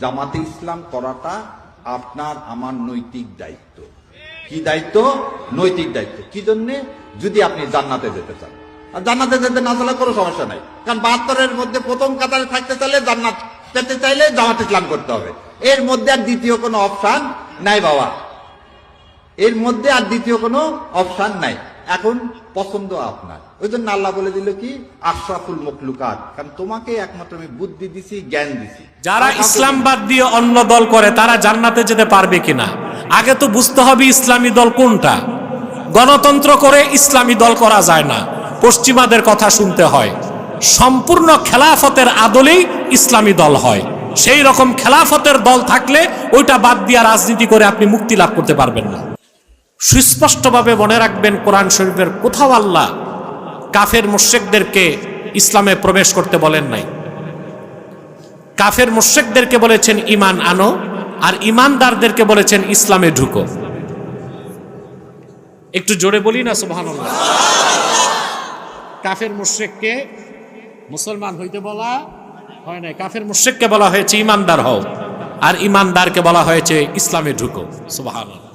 জামাতে ইসলাম করাটা আপনার আমার নৈতিক দায়িত্ব। কি দায়িত্ব? নৈতিক দায়িত্ব। কি জন্যে? যদি আপনি জান্নাতে যেতে চান। আর জান্নাতে যেতে না চাইলে কোনো সমস্যা নাই। কারণ বাহাত্তরের মধ্যে প্রথম কাতারে থাকতে চাইলে জান্নাত পেতে চাইলে জামাত ইসলাম করতে হবে। এর মধ্যে আর দ্বিতীয় কোনো অপশান নাই বাবা। এর মধ্যে আর দ্বিতীয় কোনো অপশান নাই। এখন পছন্দ আপনার। ওই জন্য আল্লাহ বলে দিল কি? আশরাফুল মখলুকাত। কারণ তোমাকে একমাত্র আমি বুদ্ধি দিছি জ্ঞান দিছি। যারা ইসলাম বাদ দিয়ে অন্য দল করে তারা জান্নাতে যেতে পারবে কিনা? আগে তো বুঝতে হবে ইসলামী দল কোনটা। গণতন্ত্র করে ইসলামী দল করা যায় না। পশ্চিমাদের কথা শুনতে হয়। সম্পূর্ণ খেলাফতের আদলেই ইসলামী দল হয়। সেই রকম খেলাফতের দল থাকলে ওইটা বাদ দিয়া রাজনীতি করে আপনি মুক্তি লাভ করতে পারবেন না। সুস্পষ্টভাবে মনে রাখবেন কোরআন শরীফের কোথাও আল্লাহ কাফের মুশেকদেরকে ইসলামে প্রবেশ করতে বলেন নাই। কাফের মুশেকদেরকে বলেছেন ইমান আনো। আর ইমানদারদেরকে বলেছেন, ইসলামে ঢুকো। একটু জোরে বলি না সুবহান কাফের মুশেককে মুসলমান হইতে বলা হয় নাই। কাফের মুশেককে বলা হয়েছে ইমানদার হও। আর ইমানদারকে বলা হয়েছে, ইসলামে ঢুকো। সুবহান